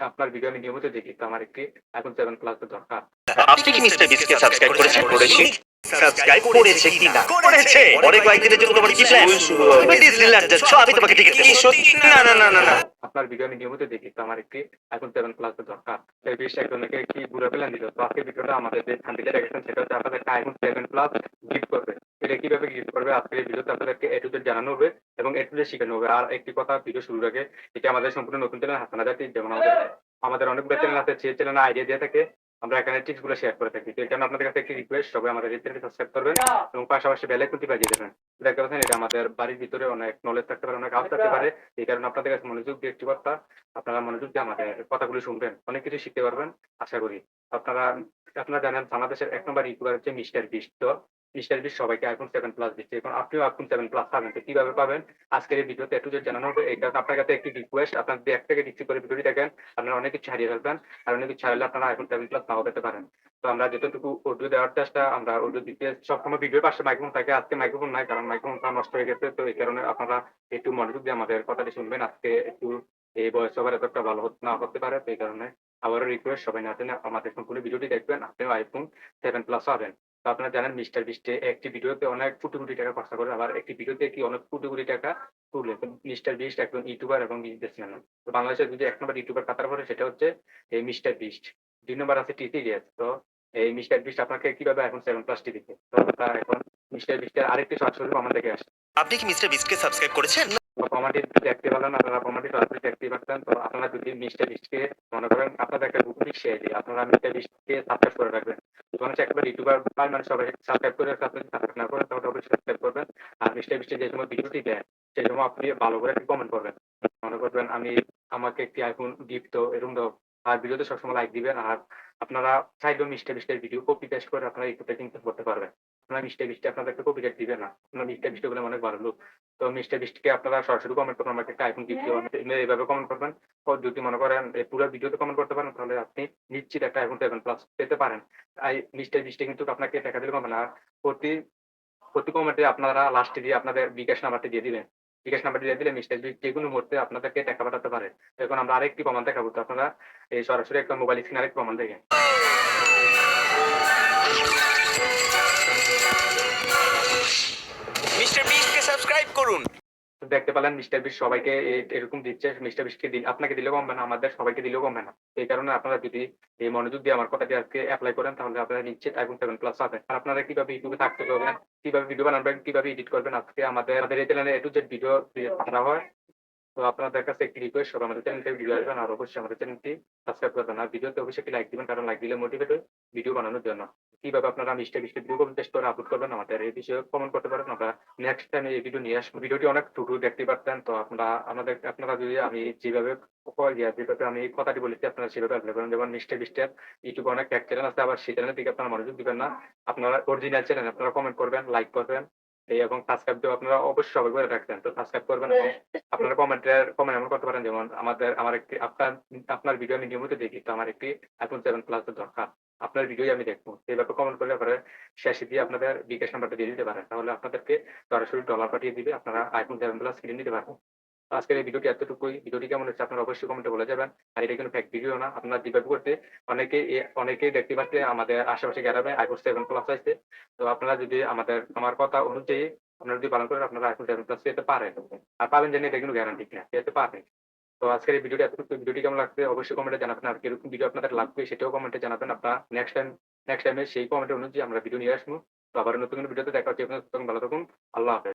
আপনার ভিডিও আমি নিয়মিত দেখি তো আমার একটি আইফোন সেভেন প্লাস দরকার। আপনি কি মিস্টার বিসকে সাবস্ক্রাইব করেছেন? করেছি। সাবস্ক্রাইব করেছে কি করেছে। পরে কয়েকদিনের জন্য তোমার কি প্ল্যান তুমি ডিজনিল্যান্ড যাচ্ছ আমি তোমাকে টিকিট দেবো না না না না না। আপনার ভিডিও আমি নিয়মিত দেখি তো আমার একটি আইফোন সেভেন প্লাস দরকার। এই বিষয়ে একজনকে কি ঘুরে প্ল্যান দিল। তো আজকের ভিডিওটা আমাদের যে সেটা হচ্ছে আপনাদের একটা আইফোন সেভেন প্লাস গিফট করবে। এটা কীভাবে গিফট করবে? আজকের এই ভিডিওতে আপনাদেরকে এ টু জেড জানানো হবে এবং এ টু জেড শেখানো হবে। আর একটি কথা ভিডিও শুরুর আগে এটি আমাদের সম্পূর্ণ নতুন চ্যানেল হাসানা জাতি যেমন আমাদের আমাদের অনেকগুলো চ্যানেল আছে সেই চ্যানেলে আইডিয়া দিয়ে থাকে। আমরা এখানে টিপসগুলো শেয়ার করে থাকি। তো কারণে আপনাদের কাছে একটি রিকোয়েস্ট সবাই আমাদের এই চ্যানেলটি সাবস্ক্রাইব করবেন এবং পাশাপাশি বেল আইকনটি বাজিয়ে দেবেন। দেখতে পাচ্ছেন এটা আমাদের বাড়ির ভিতরে অনেক নলেজ থাকতে পারে, অনেক আউট থাকতে পারে। এই কারণে আপনাদের কাছে মনোযোগ দিয়ে একটি কথা আপনারা মনোযোগ দিয়ে আমাদের কথাগুলো শুনবেন, অনেক কিছু শিখতে পারবেন, আশা করি। আপনারা আপনারা জানেন বাংলাদেশের এক নম্বর ইউটিউবার হচ্ছে মিস্টার তো মিস্টার বিস্ট সবাইকে আইফোন সেভেন প্লাস দিচ্ছে। এখন আপনিও আইফোন সেভেন প্লাস পাবেন। তো কীভাবে পাবেন? আজকের এই ভিডিওতে একটু জানানো হবে। এই কারণে আপনার কাছে একটি রিকোয়েস্ট আপনার এক থেকে ডিক্সি করে ভিডিওটি দেখেন। আপনারা অনেক কিছু হারিয়ে ফেলবেন আর অনেক কিছু হারালে আপনারা আইফোন সেভেন প্লাস নাও পেতে পারেন। তো আমরা যতটুকু অডিও দেওয়ার চেষ্টা, আমরা অডিও দিতে সবসময় ভিডিওর পাশে মাইক্রোফোন থাকে। আজকে মাইক্রোফোন নাই, কারণ মাইক্রোফোনটা নষ্ট হয়ে গেছে। তো এই কারণে আপনারা একটু মনোযোগ দিয়ে আমাদের কথাটি শুনবেন। আজকে একটু এই বয়স ওভার এতটা ভালো না করতে পারে। তো এই কারণে আবারও রিকোয়েস্ট সবাই না আমাদের সম্পূর্ণ ভিডিওটি দেখবেন। আপনিও আইফোন সেভেন প্লাস পাবেন। তো আপনারা জানেন মিস্টার বিস্টে একটি ভিডিওতে অনেক কোটি কোটি টাকা খরচা করে আবার একটি ভিডিওতে কি অনেক কোটি কোটি টাকা তুলে? মিস্টার বিস্ট একজন ইউটিউবার এবং বিজনেসম্যান তো বাংলাদেশের যদি এক নম্বর ইউটিউবার কাতার পরে সেটা হচ্ছে এই মিস্টার বিস্ট দুই নম্বর আছে টি সিরিয়াস তো এই মিস্টার বিস্ট আপনাকে কীভাবে এখন সেভেন প্লাস টিভিতে তো? এখন মিস্টার বিস্টের আরেকটি সরাসরি দেখে আসে আপনি কি মিস্টার বিস্টকে সাবস্ক্রাইব করেছেন? কমান্ডি দেখতে পারেন আপনারা কমান্ডি সরাসরি দেখতে পারতেন। তো আপনারা যদি মিস্টার বিস্টকে মনে করেন আপনাদের একটা গ্রুপ শেয়ার দিই। আপনারা মিস্টার বিস্টকে সাবস্ক্রাইব করে রাখবেন। হচ্ছে একবার ইউটিউবার মানে সবাই সাবস্ক্রাইব করে সাবস্ক্রাইব না তখন সাবস্ক্রাইব করবেন আর মিস্টার যে সময় ভিডিওটি দেয় সেই সময় আপনি ভালো করে কমেন্ট করবেন। মনে করবেন আমি আমাকে একটি আইফোন গিফট তো এরকম দাও। আর ভিডিওতে সবসময় লাইক দিবেন। আর আপনারা চাইলেও মিস্টার বিস্টের ভিডিও কপি পেস্ট করে আপনারা ইউটিউবে কিন্তু করতে পারবেন। আপনারা মিস্টার বিস্টে আপনাদেরকে কপি পেস্ট দিবেন না। আপনারা মিস্টার বিস্টে বলে অনেক ভালো লোক। তো মিস্টার বিস্টকে আপনারা সরাসরি কমেন্ট করবেন আমাকে একটা আইফোন গিফট এইভাবে কমেন্ট করবেন। যদি মনে করেন পুরো ভিডিওতে কমেন্ট করতে পারেন, তাহলে আপনি নিশ্চিত একটা আইফোন সেভেন প্লাস পেতে পারেন। আই মিস্টার বিস্টে কিন্তু আপনাকে টাকা দিলে কমবে না। আর প্রতি প্রতি কমেন্টে আপনারা লাস্টে দিয়ে আপনাদের বিকাশ নাম্বারটি দিয়ে দিবেন। বিকাশ নাম্বারটি দিয়ে দিলে মিস্টার যে কোনো মুহূর্তে আপনাদেরকে টাকা পাঠাতে পারে। এখন আমরা আরেকটি প্রমাণ দেখাবো। তো আপনারা এই সরাসরি একটা মোবাইল স্ক্রিন আরেকটি প্রমাণ দেখেন। দেখতে পেলেন মিস্টার বিশ সবাইকে এরকম দিচ্ছে, মিস্টার বিশকে দিন আপনাকে দিলে কমবে না, আমাদের সবাইকে দিলেও কমবে না। এই কারণে আপনারা যদি এই মনোযোগ দিয়ে আমার কথাটি আজকে অ্যাপ্লাই করেন, তাহলে আপনারা নিশ্চিত আইফোন সেভেন প্লাস পাবেন। আর আপনারা কীভাবে ইউটিউবে থাকতে পারবেন, কীভাবে ভিডিও বানাবেন, কীভাবে এডিট করবেন, আজকে আমাদের আমাদের এই চ্যানেলে এ টু জেড ভিডিও পাঠানো হয়। তো আপনাদের কাছে একটি রিকোয়েস্ট সবাই আমাদের চ্যানেল থেকে ভিডিও আসবেন, আর অবশ্যই আমাদের চ্যানেলটি সাবস্ক্রাইব করবেন আর ভিডিওতে অবশ্যই একটি লাইক দিবেন, কারণ লাইক দিলে মোটিভেট হয় ভিডিও বানানোর জন্য। কীভাবে আপনারা মিস্টার বিস্টের ভিডিও পেস্ট করে আপলোড করবেন, আমাদের এই বিষয়ে কমেন্ট করতে পারেন। আমরা নেক্সট টাইম এই ভিডিও নিয়ে আসব। ভিডিওটি অনেক টুটু দেখতে পারতেন। তো আপনারা, আমাদের, আপনারা যদি আমি যেভাবে যেভাবে আমি কথাটি বলেছি, আপনারা সেভাবে অ্যাপ্লাই করেন যেমন মিস্টার বিস্টের ইউটিউবে অনেক ট্যাগ চ্যানেল আছে, আবার সেই চ্যানেলের দিকে আপনারা মনোযোগ দিবেন না। আপনারা অরিজিনাল চ্যানেল আপনারা কমেন্ট করবেন লাইক করবেন। এই এবং সাবস্ক্রাইব দিয়ে আপনারা অবশ্যই সবাই করে রাখবেন। তো সাবস্ক্রাইব করবেন এবং আপনারা কমেন্টে কমেন্ট এমন করতে পারেন, যেমন আমাদের, আমার একটি, আপনার আপনার ভিডিও আমি নিয়মিত দেখি, তো আমার একটি আইফোন সেভেন প্লাস দরকার। আপনার ভিডিও আমি দেখব। এইভাবে কমেন্ট করলে পরে শেষে দিয়ে আপনাদের বিকাশ নাম্বারটা দিয়ে দিতে পারেন। তাহলে আপনাদেরকে সরাসরি ডলার পাঠিয়ে দিবে, আপনারা আইফোন সেভেন প্লাস কিনে নিতে পারবেন। আজকের এই ভিডিওটি এতটুকুই। ভিডিওটি কেমন হচ্ছে আপনারা অবশ্যই কমেন্টে বলে যাবেন। আর এটা কোনো ফ্যাক্ট ভিডিও না। আপনারা যেভাবে করতে অনেকে অনেকেই দেখতে পাচ্ছে আমাদের আশেপাশে গ্যারামে আইফোন সেভেন প্লাস আছে। তো আপনারা যদি আমাদের, আমার কথা অনুযায়ী আপনারা যদি পালন করেন, আপনারা আইফোন সেভেন প্লাস পেতে পারেন। আর পাবেন জানি এটা কিন্তু গ্যারান্টি না, পেতে পারেন। তো আজকের এই ভিডিওটি এতটুকু। ভিডিওটি কেমন লাগছে অবশ্যই কমেন্টে জানাবেন। আর কীরকম ভিডিও আপনাদের লাগবে সেটাও কমেন্টে জানাবেন। আপনারা নেক্সট টাইম নেক্সট টাইমে সেই কমেন্ট অনুযায়ী আমরা ভিডিও নিয়ে আসব। তো আবার নতুন ভিডিওতে দেখা হচ্ছে ভালো থাকুন। আল্লাহ হাফেজ।